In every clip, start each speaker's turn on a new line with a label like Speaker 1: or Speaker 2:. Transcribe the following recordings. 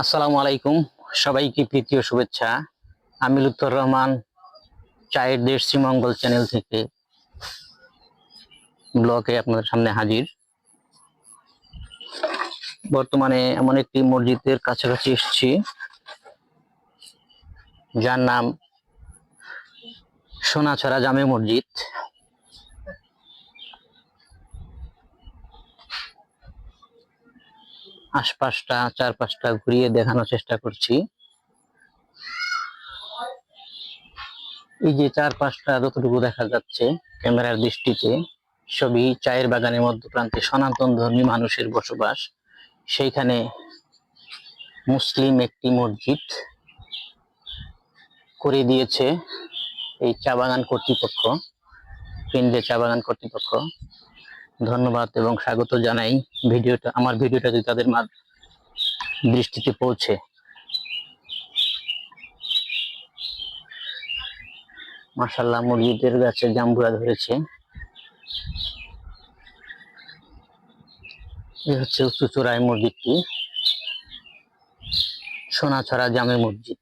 Speaker 1: আসসালামু আলাইকুম। সবাইকে প্রীতীয় শুভেচ্ছা। আমি লুত্তর রহমান, চায়ের দেশ শ্রীমঙ্গল চ্যানেল থেকে ব্লকে আপনাদের সামনে হাজির। বর্তমানে এমন একটি মসজিদের কাছাকাছি এসেছি, যার নাম সোনাছড়া জামে মসজিদ। আশপাশটা, চারপাশটা ঘুরিয়ে দেখানোর চেষ্টা করছি। এই যে চারপাশটা যতটুকু দেখা যাচ্ছে ক্যামেরার দৃষ্টিতে, সবই চায়ের বাগানের মধ্য প্রান্তে সনাতন ধর্মী মানুষের বসবাস। সেইখানে মুসলিম একটি মসজিদ করে দিয়েছে এই চা বাগান কর্তৃপক্ষ কেন্দ্রে চা বাগান কর্তৃপক্ষ। ধন্যবাদ এবং স্বাগত জানাই। ভিডিওটা আমার ভিডিওটা যদি তাদের দৃষ্টিতে পৌঁছে। মাসাল্লাহ মুরগিদের গাছে জাম্বুরা ধরেছে। এ হচ্ছে উঁচু চূড়ায় মসজিদটি সোনাছড়া জামে মসজিদ।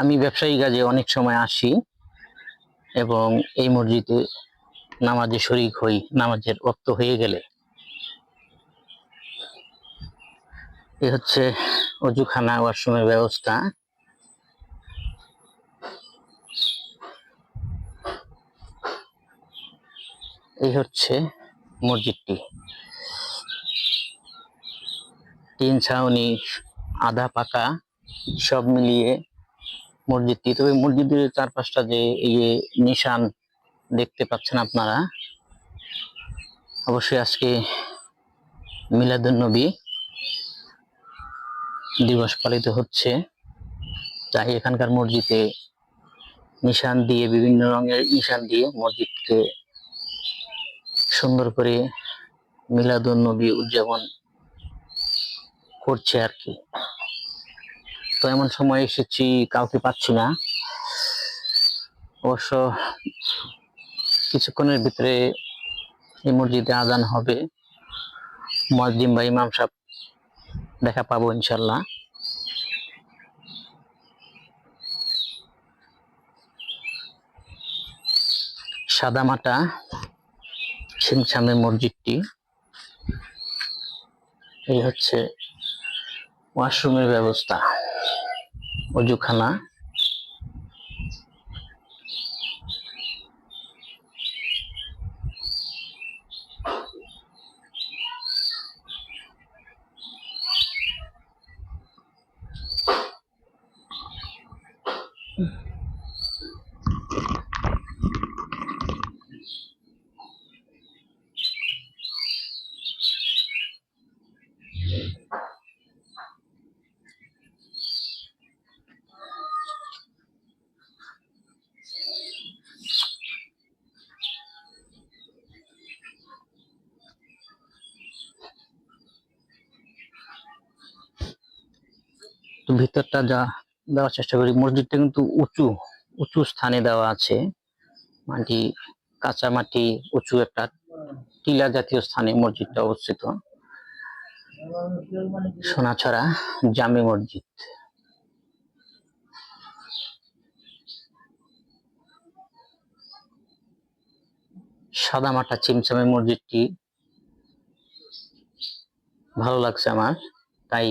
Speaker 1: আমি ব্যবসায়ী কাজে অনেক সময় আসি এবং এই মসজিদে নামাজে শরিক হই, নামাজের ওক্ত হয়ে গেলে। এ হচ্ছে অজুখানা ওয়াশরুমের ব্যবস্থা। এই হচ্ছে মসজিদটি। তিন ছাউনি আধা পাকা সব মিলিয়ে মসজিদটি। তবে মসজিদের চারপাশটা যে এই নিশান দেখতে পাচ্ছেন আপনারা। অবশ্যই আজকে মিলাদুন্নবী দিবস পালিত হচ্ছে। তাই এখানকার মসজিদে নিশান দিয়ে, বিভিন্ন রঙের নিশান দিয়ে মসজিদকে সুন্দর করে মিলাদুন্নবী উদযাপন করছে আর কি। তো এমন সময় এসেছি, কাউকে পাচ্ছি না। অবশ্য কিছুক্ষণের ভিতরে এই মসজিদে আজান হবে। মসজিম বা ইমাম সাহেব দেখা পাবো ইনশাল্লাহ সাদামাটা ছিমছামে মসজিদটি। এই হচ্ছে ওয়াশরুমের ব্যবস্থা। অজুখানা। ভিতরটা যা দেওয়ার চেষ্টা করি, মসজিদটা কিন্তু উঁচু উঁচু স্থানে দেওয়া আছে। মাটি, কাঁচা মাটি, উঁচু একটা টিলা জাতীয় স্থানে মসজিদটা অবস্থিত। সোনাছড়া জামে মসজিদ। সাদামাটা চিমচামে মসজিদটি। ভালো লাগছে আমার, তাই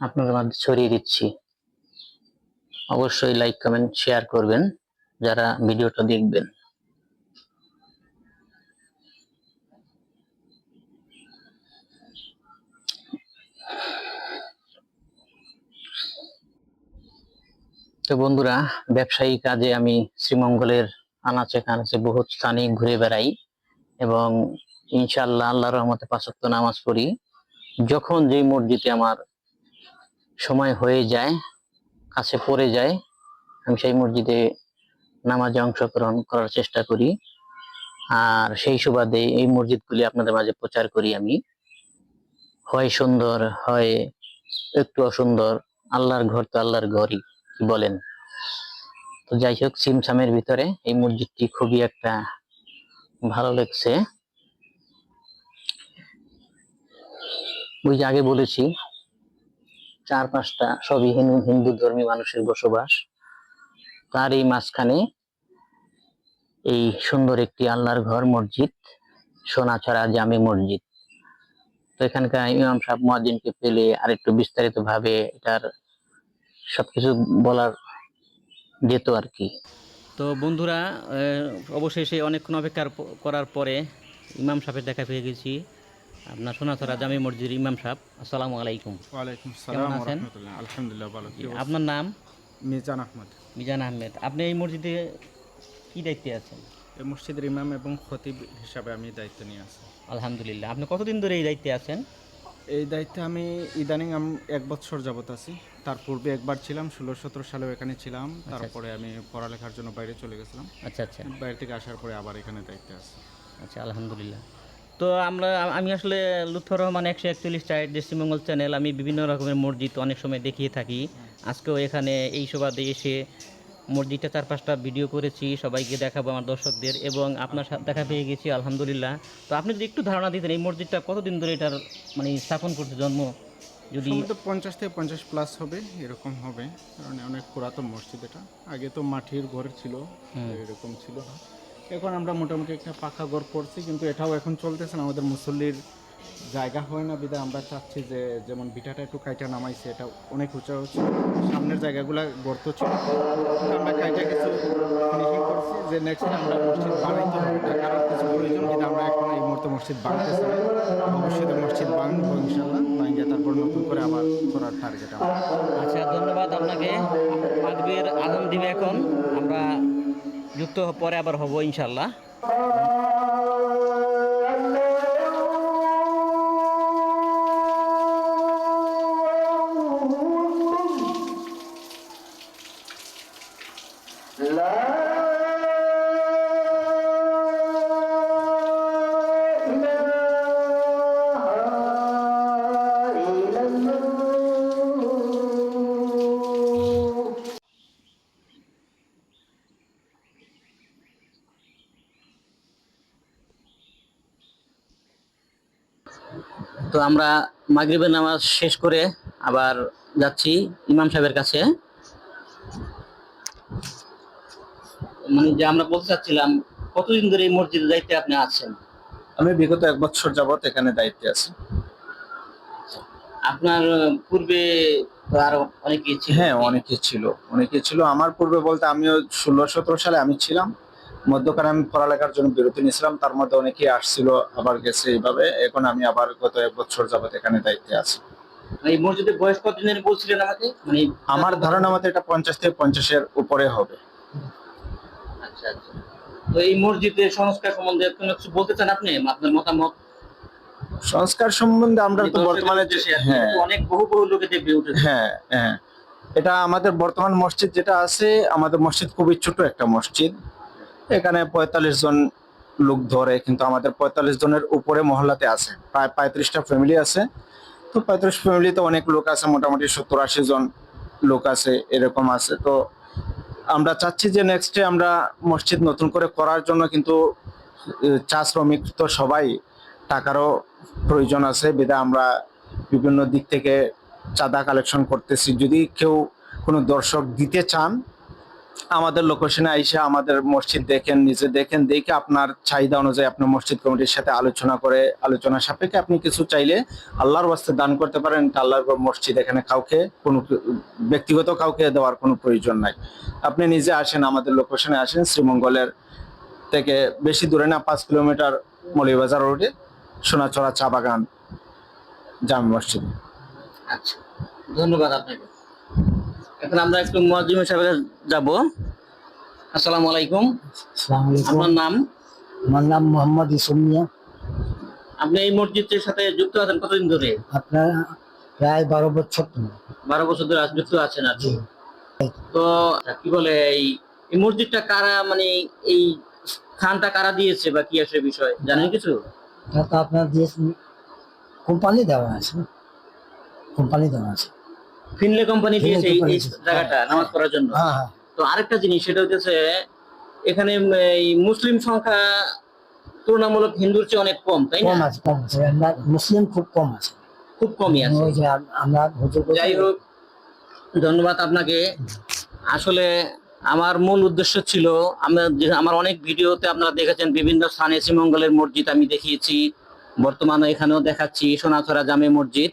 Speaker 1: আপনাদের মাঝে ছড়িয়ে দিচ্ছি। অবশ্যই লাইক কমেন্ট শেয়ার করবেন, যারা ভিডিওটা দেখবেন। তো বন্ধুরা, ব্যবসায়ী কাজে আমি শ্রীমঙ্গলের আনাচে কানাচে বহু স্থানে ঘুরে বেড়াই এবং ইনশাল্লাহ আল্লাহ রহমতে পাঁচক্ত নামাজ পড়ি। যখন যেই মসজিদে আমার সময় হয়ে যায়, কাছে পড়ে যায়, আমি সেই মসজিদে নামাজে অংশগ্রহণ করার চেষ্টা করি। আর সেই সুবাদে এই মসজিদগুলি আপনাদের মাঝে প্রচার করি আমি। হয় সুন্দর, হয় একটু অসুন্দর, আল্লাহর ঘর তো আল্লাহর ঘরই, কি বলেন? তো যাই হোক, সিমসামের ভিতরে এই মসজিদটি খুবই একটা ভালো লাগছে। ওই যে আগে বলেছি চার পাঁচটা সবই হিন্দু হিন্দু ধর্মী মানুষের বসবাস। তার এই মাঝখানে এই সুন্দর একটি আল্লাহর ঘর মসজিদ, সোনাছড়া জামে মসজিদ। তো এখানকার ইমাম সাহেব, মুয়াজ্জিনকে পেলে আর একটু বিস্তারিত ভাবে এটার সবকিছু বলার যেত আর কি।
Speaker 2: তো বন্ধুরা অবশেষে অনেকক্ষণ অপেক্ষা করার পরে ইমাম সাহেবের দেখা পেয়ে গেছি। আপনার সোনাথরা জামি মসজিদের ইমাম সাহেব। আসসালামু আলাইকুম।
Speaker 3: ওয়ালাইকুম সালাম? রহমতুল্লাহ আলহামদুলিল্লাহ ভালো
Speaker 2: আপনার নাম?
Speaker 3: মিজান আহমদ।
Speaker 2: মিজান আহমেদ। আপনি এই মসজিদে কি দায়িত্বে আছেন?
Speaker 3: এই মসজিদের ইমাম এবং খতিব হিসাবে আমি দায়িত্ব নিয়ে আছি।
Speaker 2: আলহামদুলিল্লাহ। আপনি কতদিন ধরে এই দায়িত্বে আছেন?
Speaker 3: এই দায়িত্বে আমি ইদানিং আমি এক বছর যাবত আছি। তার পূর্বে একবার ছিলাম ষোলো সতেরো সালেও এখানে ছিলাম তারপরে আমি পড়ালেখার জন্য বাইরে চলে গেছিলাম।
Speaker 2: আচ্ছা আচ্ছা।
Speaker 3: বাইরে থেকে আসার পরে আবার এখানে দায়িত্বে আছি।
Speaker 2: আচ্ছা আলহামদুলিল্লাহ। তো আমরা আমি আসলে লুৎফর রহমান একশো একচল্লিশ চাইট দৃষ্টিমঙ্গল চ্যানেল। আমি বিভিন্ন রকমের মসজিদ অনেক সময় দেখিয়ে থাকি। আজকেও এখানে এই সুবাদে এসে মসজিদটা চার পাঁচটা ভিডিও করেছি সবাইকে দেখাবো আমার দর্শকদের এবং আপনার সাথে দেখা পেয়ে গেছি আলহামদুলিল্লাহ। তো আপনি যদি একটু ধারণা দিতেন এই মসজিদটা কতদিন ধরে এটার মানে স্থাপন করতে জন্ম? যদি
Speaker 3: পঞ্চাশ থেকে পঞ্চাশ প্লাস হবে এরকম হবে। কারণ অনেক পুরাতন মসজিদ এটা। আগে তো মাটির ঘর ছিল এরকম ছিল এখন আমরা মোটামুটি একটা পাকা ঘর করছি, কিন্তু এটাও এখন চলতেছে না। আমাদের মুসল্লির জায়গা হয় না, বিধায় আমরা চাচ্ছি যে যেমন বিটাটা একটু কাইটা নামাইছে, এটা অনেক উঁচা হচ্ছে। সামনের জায়গাগুলো গর্ত ছিল। আমরা কাইটা কিছু করছি, যে নেক্সট আমরা মসজিদ বানাইতে টাকার কিছু প্রয়োজন, কিন্তু আমরা এখন এই মুহূর্তে মসজিদ বানাইতেছি না অবশ্যই মসজিদ বানাবো ইনশাল্লাহ বানিয়ে তারপর নতুন করে আবার করার টার্গেট
Speaker 2: আচ্ছা ধন্যবাদ আপনাকে। মাগবের আগুন দিবে এখন। আমরা যুক্ত পরে আবার হব ইনশাল্লাহ।
Speaker 1: তো আমরা মাগরিবের নামাজ শেষ করে আবার যাচ্ছি ইমাম সাহেবের কাছে। মানে যে আমরা বলতে চাচ্ছিলাম কতদিন ধরে এই মসজিদের দায়িত্বে আপনি আছেন?
Speaker 3: আমি বিগত এক বছর যাবত এখানে দায়িত্বে আছি।
Speaker 1: আপনার পূর্বে আরও অনেকে ছিল।
Speaker 3: হ্যাঁ অনেকে ছিল অনেকে ছিল। আমার পূর্বে বলতে আমিও ষোলো সতেরো সালে আমি ছিলাম। মধ্যকালে আমি পড়ালেখার জন্য বিরতি নিয়েছিলাম তার মধ্যে অনেকেই আসছিল আবার গেছে এইভাবে। এখন আমি আবার গত এক বছর যাবত এখানে দায়িত্বে আছি।
Speaker 1: এই মসজিদের বয়স কতদিনের বলছিলেন আমাকে? মানে
Speaker 3: আমার ধারণা মতে এটা পঞ্চাশ থেকে পঞ্চাশের উপরে হবে।
Speaker 1: আচ্ছা আচ্ছা। তো এই মসজিদের সংস্কার সম্বন্ধে কোনো কিছু বলতে চান আপনি? আপনার মতামত?
Speaker 3: সংস্কার সম্বন্ধে আমরা তো বর্তমানে
Speaker 1: কি।
Speaker 3: হ্যাঁ।
Speaker 1: অনেক বহু বহু লোকে দেখবে উঠেছে
Speaker 3: হ্যাঁ হ্যাঁ। এটা আমাদের বর্তমান মসজিদ যেটা আছে আমাদের মসজিদ খুবই ছোট একটা মসজিদ। এখানে পঁয়তাল্লিশ জন লোক ধরে, কিন্তু আমাদের পঁয়তাল্লিশ জনের উপরে মহল্লাতে আছে। প্রায় পঁয়ত্রিশটা ফ্যামিলি আছে। তো পঁয়ত্রিশ ফ্যামিলিতে অনেক লোক আছে, মোটামুটি সত্তর আশি জন লোক আছে, এরকম আছে। তো আমরা চাচ্ছি যে নেক্সটে আমরা মসজিদ নতুন করে করার জন্য কিন্তু চা শ্রমিক তো সবাই, টাকারও প্রয়োজন আছে। বিধায় আমরা বিভিন্ন দিক থেকে চাঁদা কালেকশন করতেছি। যদি কেউ কোনো দর্শক দিতে চান আমাদের লোকেশনে আইসা আমাদের মসজিদ দেখেন, নিজে দেখেন, দেখে আপনার চাহিদা অনুযায়ী আপনার মসজিদ কমিটির সাথে আলোচনা করে, আলোচনা সাপেক্ষে আপনি কিছু চাইলে আল্লাহর বাস্তে দান করতে পারেন। আল্লাহর মসজিদ, এখানে কাউকে কোনো ব্যক্তিগত কাউকে দেওয়ার কোনো প্রয়োজন নাই। আপনি নিজে আসেন, আমাদের লোকেশনে আসেন, শ্রীমঙ্গলের থেকে বেশি দূরে না, পাঁচ কিলোমিটার মৌলিবাজার রোডে সোনাচড়া চা বাগান, জামে মসজিদ।
Speaker 1: আচ্ছা ধন্যবাদ আপনাকে। এখন আমরা একটু মুয়াজ্জিম সাহেবের যাব। আসসালামু আলাইকুম।
Speaker 4: আসসালামু আলাইকুম।
Speaker 1: আপনার নাম?
Speaker 4: আমার নাম মোহাম্মদ ইসুমিয়া
Speaker 1: আপনি এই মসজিদের সাথে যুক্ত আছেন কতদিন ধরে?
Speaker 4: আপনার প্রায় বারো বছর তো
Speaker 1: বারো বছর ধরে যুক্ত আছেন আর তো কি বলে এই এই মসজিদটা কারা মানে এই স্থানটা কারা দিয়েছে বা কি আসলে বিষয়? জানেন কিছু?
Speaker 4: এটা তো আপনার দিয়েছেন কোম্পানি দেওয়া আছে। কোম্পানি দেওয়া আছে।
Speaker 1: ফিনলে কোম্পানি দিয়েছে এই-। জায়গাটা নামাজ পড়ার জন্য।
Speaker 4: হ্যাঁ হ্যাঁ।
Speaker 1: তো আরেকটা জিনিস সেটা হচ্ছে এখানে এই মুসলিম সংখ্যা তুলনামূলক হিন্দুর চেয়ে অনেক কম তাই
Speaker 4: কম
Speaker 1: না
Speaker 4: আছে কম আছে। আমরা মুসলিম খুব কম আছে।
Speaker 1: খুব কমই আছে।
Speaker 4: ওই যে আমরা
Speaker 1: যাই হোক ধন্যবাদ আপনাকে। আসলে আমার মূল উদ্দেশ্য ছিল আমরা আমার অনেক ভিডিওতে আপনারা দেখেছেন বিভিন্ন স্থানে শ্রীমঙ্গলের মসজিদ আমি দেখিয়েছি বর্তমানে এখানেও দেখাচ্ছি সোনাছড়া জামে মসজিদ।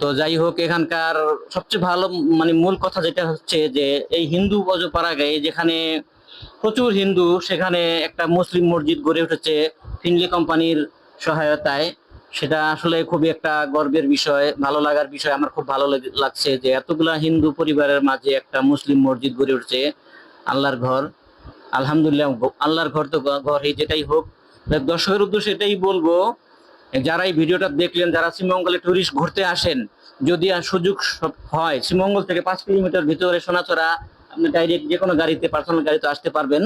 Speaker 1: তো যাই হোক, এখানকার সবচেয়ে ভালো মানে মূল কথা যেটা হচ্ছে যে এই হিন্দু বজপাড়াগায় যেখানে প্রচুর হিন্দু, সেখানে একটা মুসলিম মসজিদ গড়ে উঠেছে ফিনলি কোম্পানির সহায়তায়। সেটা আসলে খুবই একটা গর্বের বিষয়, ভালো লাগার বিষয়। আমার খুব ভালো লেগে- লাগছে যে এতগুলা হিন্দু পরিবারের মাঝে একটা মুসলিম মসজিদ গড়ে উঠছে আল্লাহর ঘর। আলহামদুলিল্লাহ, আল্লাহর ঘর তো ঘর যেটাই হোক। দর্শকের উদ্দেশ্যে এটাই বলব যারা এই ভিডিওটা দেখলেন, যারা শ্রীমঙ্গলে টুরিস্ট ঘুরতে আসেন, যদি সুযোগ হয়, শ্রীমঙ্গল থেকে পাঁচ কিলোমিটার ভিতরে সোনাচড়া আপনি ডাইরেক্ট যে কোনো গাড়িতে পার্সোনাল গাড়িতে আসতে পারবেন।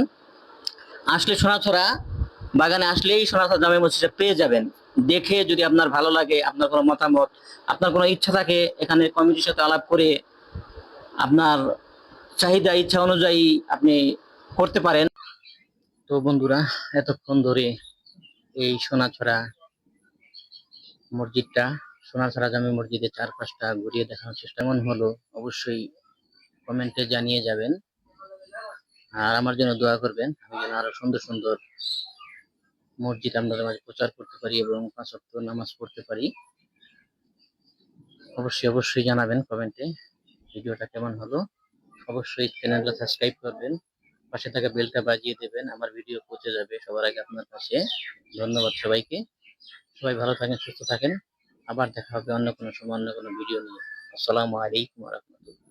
Speaker 1: আসলে সোনাছড়া, বাগানে আসলেই সোনাছড়া জামে মসজিদটা পেয়ে যাবেন। দেখে যদি আপনার ভালো লাগে, আপনার কোনো মতামত, আপনার কোনো ইচ্ছা থাকে, এখানে কমিটির সাথে আলাপ করে আপনার চাহিদা, ইচ্ছা অনুযায়ী আপনি করতে পারেন। তো বন্ধুরা, এতক্ষণ ধরে এই সোনাছড়া মসজিদটা সোনাছড়া জামে মসজিদের চারপাশটা ঘুরিয়ে দেখানোর চেষ্টা কেমন হলো অবশ্যই কমেন্টে জানিয়ে যাবেন। আর আমার জন্য দোয়া করবেন, আমি যেন আরও সুন্দর সুন্দর মসজিদ আপনাদের মাঝে প্রচার করতে পারি এবং পাঁচ ওয়াক্ত নামাজ পড়তে পারি। অবশ্যই অবশ্যই জানাবেন কমেন্টে ভিডিওটা কেমন হলো। অবশ্যই চ্যানেলটা সাবস্ক্রাইব করবেন, পাশে থাকা বেলটা বাজিয়ে দেবেন, আমার ভিডিও পৌঁছে যাবে সবার আগে আপনার কাছে। ধন্যবাদ সবাইকে। সবাই ভালো থাকেন, সুস্থ থাকেন। আবার দেখা হবে অন্য কোনো সময়, অন্য কোনো ভিডিও নিয়ে। আসসালামু আলাইকুম রহমতুল্লাহ।